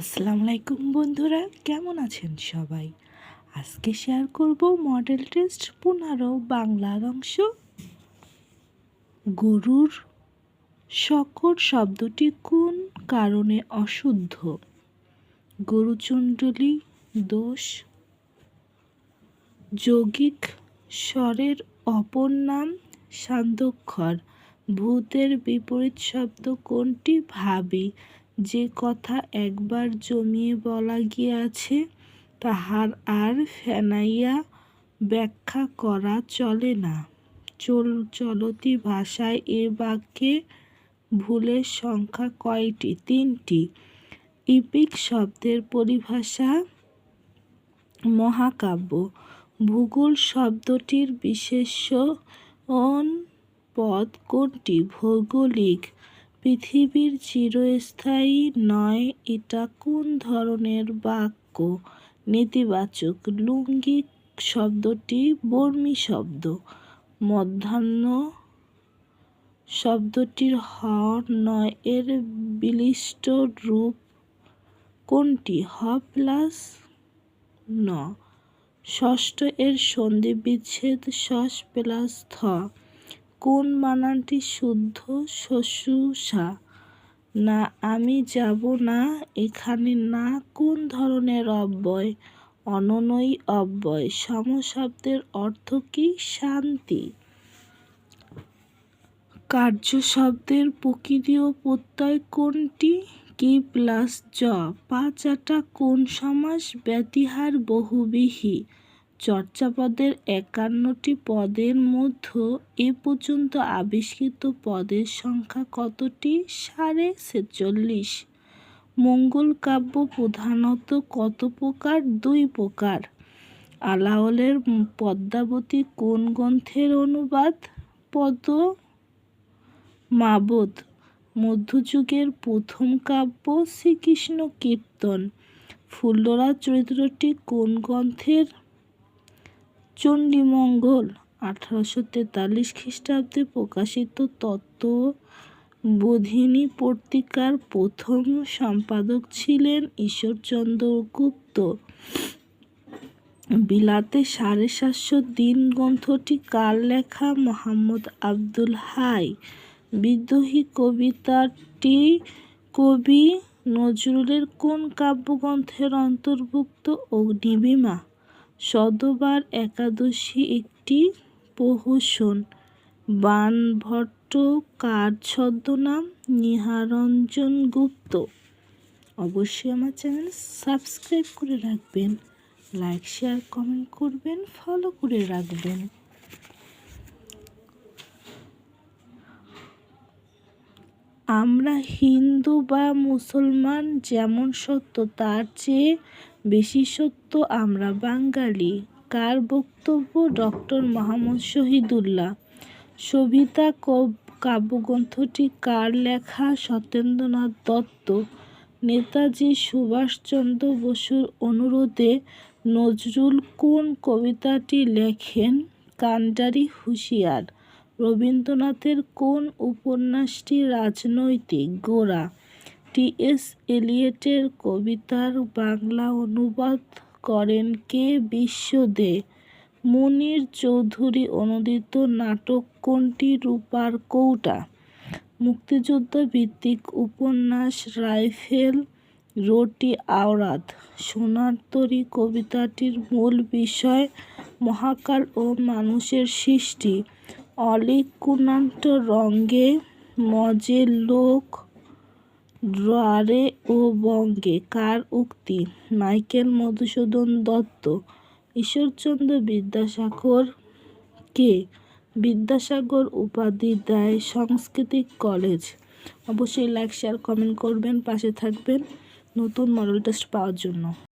আসসালামু আলাইকুম বন্ধুরা, কেমন আছেন সবাই? আজকে শেয়ার করব মডেল টেস্ট পনেরো বাংলার অংশ। গরুর শকর শব্দটি কোন কারণে অশুদ্ধ? গরুচণ্ডলী দোষ। যৌগিক স্বরের অপর নাম সান্দক্ষর ভূতের বিপরীত শব্দ কোনটি? ভাবি। যে কথা একবার জমিয়ে বলা গিয়াছে, তাহার আর ফেনাইয়া ব্যাখ্যা করা চলে না। চল, চলতি ভাষায় এ বাক্যে ভুলের সংখ্যা কয়টি? তিনটি। ইপিক শব্দের পরিভাষা মহাকাব্য। ভূগোল শব্দটির বিশেষ্য পদ কোনটি? ভৌগোলিক পৃথিবীর চিরস্থায়ী নয়, এটা কোন ধরনের বাক্য? নেতিবাচক লুঙ্গি শব্দটি বর্মী শব্দ। মধ্যাহ্ন শব্দটির হ নয়, এর বিলিষ্ট রূপ কোনটি? হ প্লাস ন। ষষ্ঠ এর সন্ধি বিচ্ছেদ প্লাস থ। কোন বানানটি শুদ্ধ শশুষা না, আমি যাব না এখানে না কোন ধরনের অব্যয়? অননয়ী অব্যয়। সমশব্দের অর্থ কি? শান্তি। কার্য শব্দের প্রকৃতীয় প্রত্যয় কোনটি? কি প্লাস জ? পাঁচ আটা কোন সমাস ব্যতিহার বহুবিহী? চর্যাপদের একান্নটি পদের মধ্যে এ পর্যন্ত আবিষ্কৃত পদের সংখ্যা কতটি? সাড়ে ছেচল্লিশ। মঙ্গল কাব্য প্রধানত কত প্রকার? দুই প্রকার। আলাওলের পদ্মাবতী কোন গ্রন্থের অনুবাদ? পদ মাবদ। মধ্যযুগের প্রথম কাব্য শ্রীকৃষ্ণ কীর্তন। ফুল্লরা চরিত্রটি কোন গ্রন্থের? চণ্ডীমঙ্গল, আঠারোশো তেতাল্লিশ খ্রিস্টাব্দে প্রকাশিত তত্ত্ব বোধিনী পত্রিকার প্রথম সম্পাদক ছিলেন ঈশ্বরচন্দ্র গুপ্ত। বিলাতে সাড়ে সাতশো দিন গ্রন্থটি কার লেখা? মোহাম্মদ আব্দুল হাই। বিদ্রোহী কবিতাটি কবি নজরুলের কোন কাব্যগ্রন্থের অন্তর্ভুক্ত? অগ্নিবীমা। শতবার একাদশী একটি প্রহসন। বানভট্ট কার ছদ্মনাম নিহারঞ্জন গুপ্ত। অবশ্যই আমার চ্যানেল সাবস্ক্রাইব করে রাখবেন, লাইক, শেয়ার, কমেন্ট করবেন ফলো করে রাখবেন। আমরা হিন্দু বা মুসলমান যেমন সত্য, তার চেয়ে বেশি সত্য আমরা বাঙালি। কার বক্তব্য? ডক্টর মোহাম্মদ শহীদুল্লাহ। সবিতা কাব্যগ্রন্থটি কার লেখা? সত্যেন্দ্রনাথ দত্ত। নেতাজি সুভাষচন্দ্র বসুর অনুরোধে নজরুল কোন কবিতাটি লেখেন? কান্ডারি হুঁশিয়ার। রবীন্দ্রনাথের কোন উপন্যাসটি রাজনৈতিক? গোড়া টি. এস. এলিয়েটের কবিতার বাংলা অনুবাদ করেন কে বিশ্বদে। মুনির চৌধুরী অনুদিত নাটক কোনটি? রূপার কৌটা। মুক্তিযুদ্ধ ভিত্তিক উপন্যাস রাইফেল, রোটি আওরাত। সোনার তরী কবিতাটির মূল বিষয় মহাকাল ও মানুষের সৃষ্টি। অলিকুনান্ত রঙ্গে মজে লোক দ্বারে ও বঙ্গে। কার উক্তি? মাইকেল মধুসূদন দত্ত। ঈশ্বরচন্দ্র বিদ্যাসাগর কে? বিদ্যাসাগর উপাধি দেয় সাংস্কৃতিক কলেজ। অবশ্যই লাইক, শেয়ার, কমেন্ট করবেন, পাশে থাকবেন নতুন মডেল টেস্ট পাওয়ার জন্য।